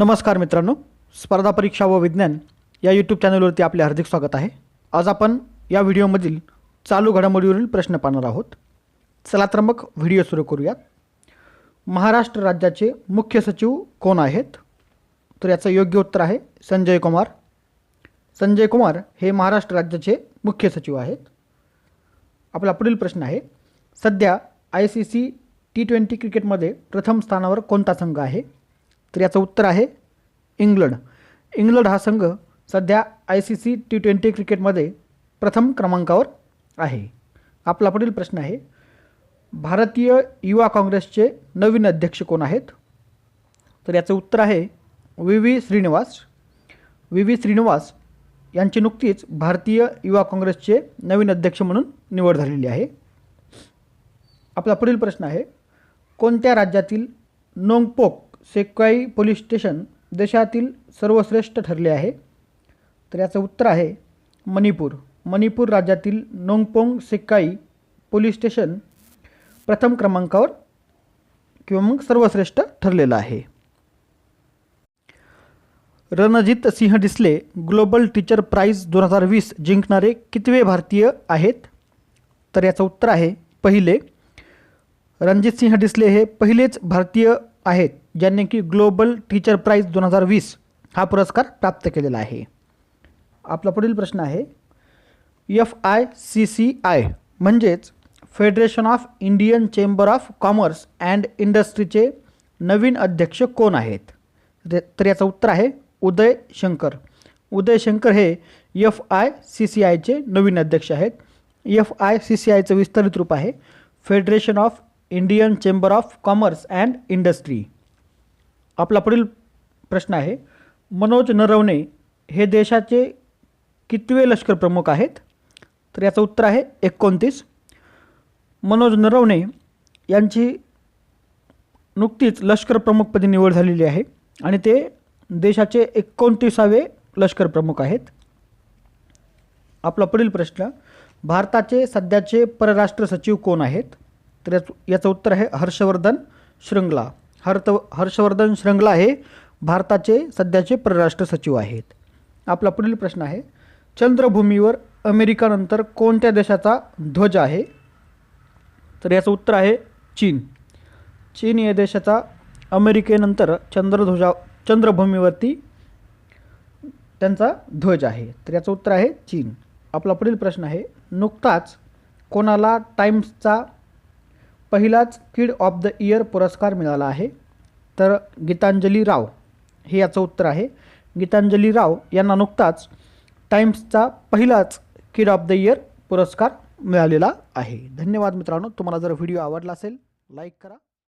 नमस्कार मित्रांनो स्पर्धा परीक्षा व विज्ञान या यूट्यूब चॅनलवरती आपले हार्दिक स्वागत आहे. आज आपण या व्हिडिओमधील चालू घडामोडीवरील प्रश्न पाहणार आहोत. चला तर मग व्हिडिओ सुरू करूयात. महाराष्ट्र राज्याचे मुख्य सचिव कोण आहेत? तर याचं योग्य उत्तर आहे संजय कुमार. संजय कुमार हे महाराष्ट्र राज्याचे मुख्य सचिव आहेत. आपला पुढील प्रश्न आहे सध्या I C C T twenty क्रिकेटमध्ये प्रथम स्थानावर कोणता संघ आहे? तर याचं उत्तर आहे इंग्लंड. इंग्लंड हा संघ सध्या I C C T twenty क्रिकेटमध्ये प्रथम क्रमांकावर आहे. आपला पुढील प्रश्न आहे भारतीय युवा काँग्रेसचे नवीन अध्यक्ष कोण आहेत? तर याचं उत्तर आहे V V Srinivas. V V Srinivas यांची नुकतीच भारतीय युवा काँग्रेसचे नवीन अध्यक्ष म्हणून निवड झालेली आहे. आपला पुढील प्रश्न आहे कोणत्या राज्यातील नोंगपोक सेक्वाई पोलीस स्टेशन देशातील सर्वश्रेष्ठ ठरले आहे. तर याचं उत्तर आहे मणिपूर. मणिपूर राज्यातील नोंगपोंग सेक्काई पोलीस स्टेशन प्रथम क्रमांकावर किंवा मग सर्वश्रेष्ठ ठरलेलं आहे. Ranjit Singh Disale global teacher prize दोन हजार वीस जिंकणारे कितवे भारतीय आहेत? तर याचं उत्तर आहे पहिले. रणजित सिंह डिसले हे पहिलेच भारतीय आहेत. ज्यांनी की ग्लोबल टीचर प्राईज दोन हजार वीस हा पुरस्कार प्राप्त केलेला आहे. आपला पुढील प्रश्न आहे F I C C I म्हणजेच federation of Indian chamber of commerce and इंडस्ट्रीचे नवीन अध्यक्ष कोण आहेत? तर याचं उत्तर आहे उदय शंकर. उदय शंकर हे एफ आय सी सी आयचे नवीन अध्यक्ष आहेत. एफ आय सी सी आयचं विस्तारित रूप आहे federation of Indian chamber of commerce and industry आपला पुढील प्रश्न आहे मनोज नरवणे हे देशाचे कितवे लष्कर प्रमुख आहेत? तर याचं उत्तर आहे एकोणतीस. मनोज नरवणे यांची नुकतीच लष्कर प्रमुखपदी निवड झालेली आहे आणि ते देशाचे एकोणतीसावे लष्कर प्रमुख आहेत. आपला पुढील प्रश्न भारताचे सध्याचे परराष्ट्र सचिव कोण आहेत? तर याचं उत्तर आहे हर्षवर्धन श्रृंगला. हर्त हर्षवर्धन श्रृंगला हे भारताचे सध्याचे परराष्ट्र सचिव आहेत. आपला पुढील प्रश्न आहे चंद्रभूमीवर अमेरिकानंतर कोणत्या देशाचा ध्वज आहे? तर याचं उत्तर आहे चीन. चीन या देशाचा अमेरिकेनंतर चंद्रध्वजा चंद्रभूमीवरती त्यांचा ध्वज आहे. तर याचं उत्तर आहे चीन. आपला पुढील प्रश्न आहे नुकताच कोणाला टाइम्सचा पहिलाच किड ऑफ द इयर पुरस्कार मिळाला आहे. तर गीतांजली राव हे याचं उत्तर आहे. गीतांजली राव यांना नुकताच टाइम्सचा पहिलाच किड ऑफ द इयर पुरस्कार मिळालेला आहे. धन्यवाद मित्रांनो. तुम्हाला जर व्हिडिओ आवडला असेल लाईक करा.